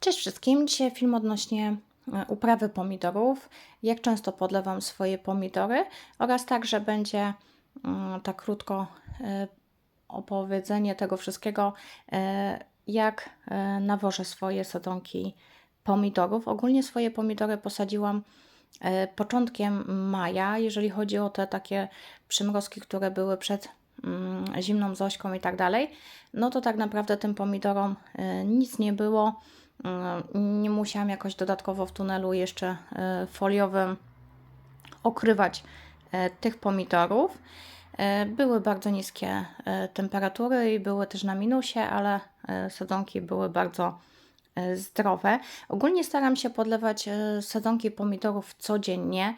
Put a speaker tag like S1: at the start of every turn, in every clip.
S1: Cześć wszystkim. Dzisiaj film odnośnie e, uprawy pomidorów. Jak często podlewam swoje pomidory oraz także będzie mm, tak krótko e, opowiedzenie tego wszystkiego, e, jak nawożę swoje sadzonki pomidorów. Ogólnie swoje pomidory posadziłam początkiem maja, jeżeli chodzi o te takie przymrozki, które były przed mm, zimną zośką i tak dalej, no to tak naprawdę tym pomidorom nic nie było. Mm, Nie musiałam jakoś dodatkowo w tunelu jeszcze e, foliowym okrywać e, tych pomidorów. E, Były bardzo niskie temperatury i były też na minusie, ale sadzonki były bardzo zdrowe. Ogólnie staram się podlewać sadzonki pomidorów codziennie.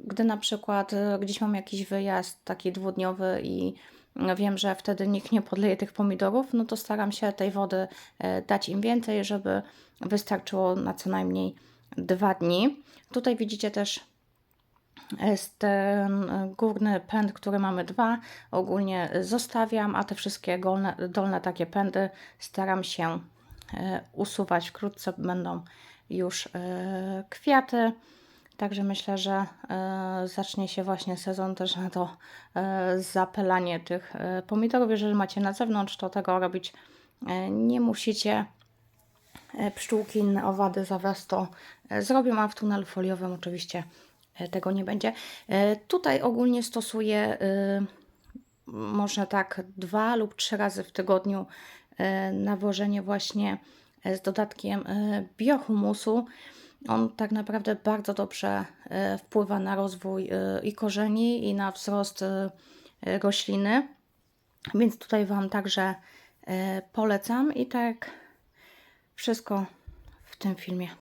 S1: Gdy na przykład gdzieś mam jakiś wyjazd taki dwudniowy i wiem, że wtedy nikt nie podleje tych pomidorów, no to staram się tej wody e, dać im więcej, żeby wystarczyło na co najmniej dwa dni. Tutaj widzicie też jest ten górny pęd, który mamy dwa, ogólnie zostawiam, a te wszystkie dolne, dolne takie pędy staram się e, usuwać. Wkrótce będą już e, kwiaty. Także myślę, że e, zacznie się właśnie sezon też na to e, zapylanie tych e, pomidorów. Jeżeli macie na zewnątrz, to tego robić nie musicie. Pszczółki, inne owady za was to zrobią, a w tunelu foliowym oczywiście tego nie będzie. Tutaj ogólnie stosuję może tak dwa lub trzy razy w tygodniu nawożenie właśnie z dodatkiem biohumusu. On tak naprawdę bardzo dobrze e, wpływa na rozwój e, i korzeni, i na wzrost e, rośliny. Więc tutaj Wam także polecam i tak wszystko w tym filmie.